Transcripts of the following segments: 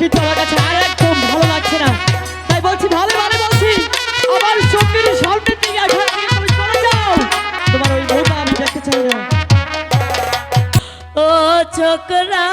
কিন্তু আমার কাছে আর একদম ভালো লাগছে না? তাই বলছি, ভালো ভালো বলছি। আমার সঙ্গীর সামনের দিকে তোমার ওই বউটা আমি দেখতে চাই না। ও ছোকরা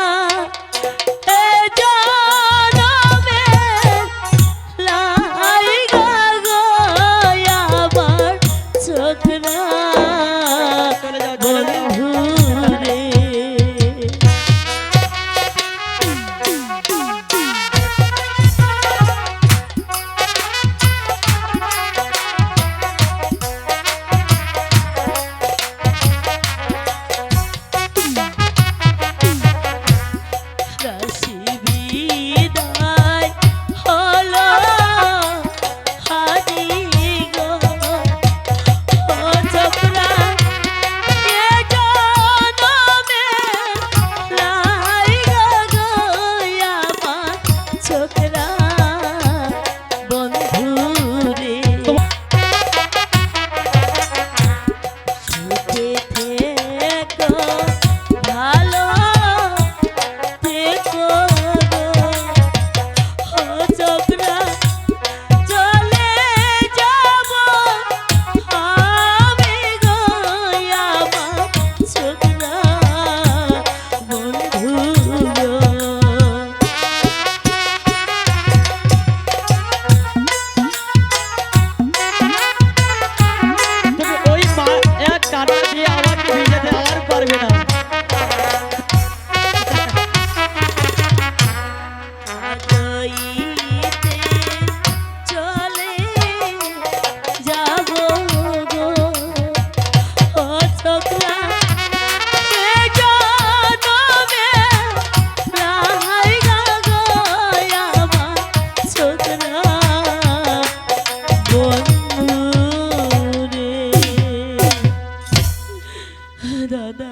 দাদা।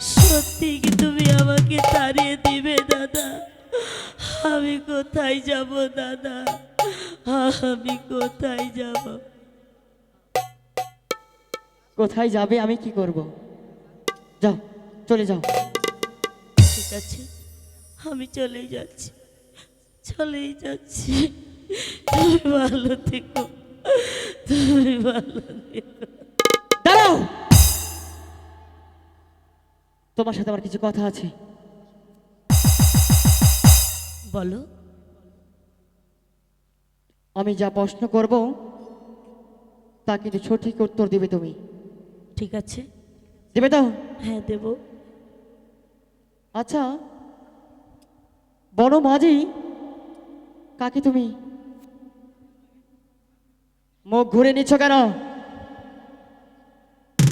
সত্যি কি তুমি আমাকে তাড়িয়ে দিবে দাদা? আমি কোথায় যাব দাদা? আমি কোথায় যাব? কোথায় যাবে আমি কি করব? যাও চলে যাও। ঠিক আছে আমি চলেই যাচ্ছি। চলেই যাচ্ছি। তুমি ভালো থেকো। তুমি ভালো থেকো। তোমার সাথে আমার কিছু কথা আছে। বলো। আমি যা প্রশ্ন করব তা কিন্তু সঠিক উত্তর দেবে তুমি। ঠিক আছে। দেবে তো? হ্যাঁ দেব। আচ্ছা বড় মাঝি কাকে তুমি? মুখ ঘুরে নিচ্ছ কেন?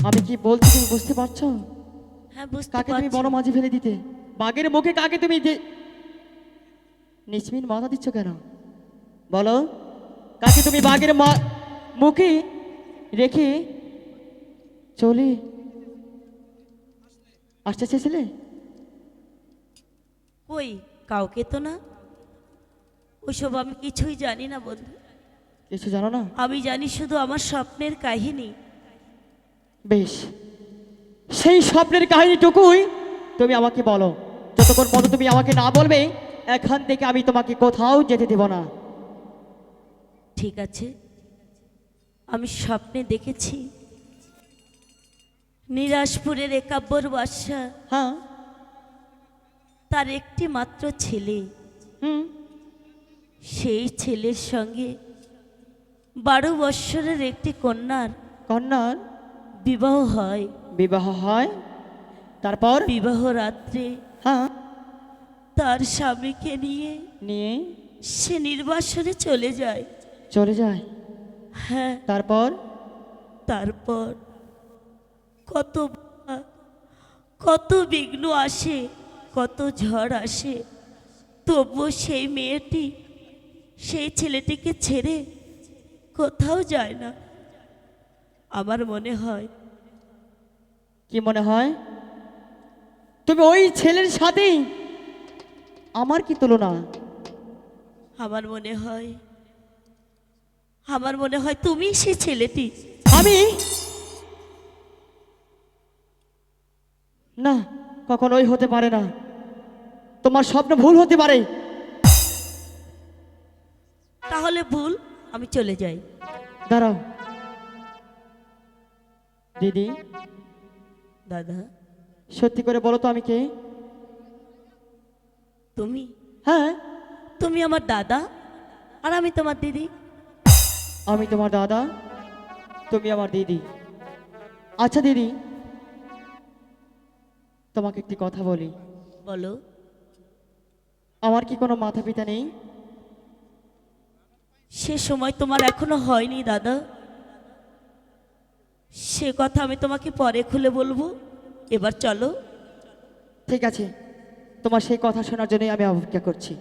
আমি কি বলছি তুমি বুঝতে পারছ? হ্যাঁ বুঝতে কাকে তুমি বড় মাঝি ফেলে দিতে? বাঘের মুখে কাকে তুমি যে- নিচমিন মাথা দিচ্ছ কেন? বলো কাকে তুমি বাঘের মা- মুখে রেখে চলে আসতে চেয়েছিলে? কই? কাউকে তো না। ওইসব আমি কিছুই জানি না বন্ধু। কিছু জানো না? আমি জানি শুধু আমার স্বপ্নের কাহিনী। বেশ। সেই স্বপ্নের কাহিনীটুকুই তুমি আমাকে বলো। যতক্ষণ পর্যন্ত তুমি আমাকে না বলবে এখান থেকে আমি তোমাকে কোথাও যেতে দেব না। ঠিক আছে। আমি স্বপ্নে দেখেছি নিরাজপুরের একাব্বর বাদশা হ্যাঁ। তার একটি মাত্র ছেলে। হুম। সেই ছেলের সঙ্গে বারো বৎসরের একটি কন্যার কন্যার? বিবাহ হয়। বিবাহ হয়। তারপর? বিবাহ রাত্রে হ্যাঁ। তার স্বামীকে নিয়ে নিয়ে? সে নির্বাসনে চলে যায়। চলে যায়। হ্যাঁ। তারপর? তারপর কত কত বিঘ্ন আসে কত ঝড় আসে। তবুও সেই মেয়েটি সেই ছেলেটিকে ছেড়ে কোথাও যায় না। আমার মনে হয়। কি মনে হয়? তুমি ওই ছেলের সাথেই আমার কি তুলনা? আমার মনে হয় আমার মনে হয় তুমি সে ছেলেটি। আমি? না কখনোই হতে পারে না। তোমার স্বপ্ন ভুল হতে পারে। তাহলে ভুল আমি চলে যাই। দাঁড়াও। দিদি। দাদা। সত্যি করে বলো তো আমি কে? তুমি? হ্যাঁ। তুমি আমার দাদা আর আমি তোমার দিদি। আমি তোমার দাদা তুমি আমার দিদি। আচ্ছা দিদি তোমাকে একটি কথা বলি। বলো। আমার কি কোনো মাথা পিতা নেই? সে সময় তোমার এখনও হয়নি দাদা। সে কথা আমি তোমাকে পরে খুলে বলব। এবার চলো। ঠিক আছে। তোমার সেই কথা শোনার জন্যই আমি অপেক্ষা করছি।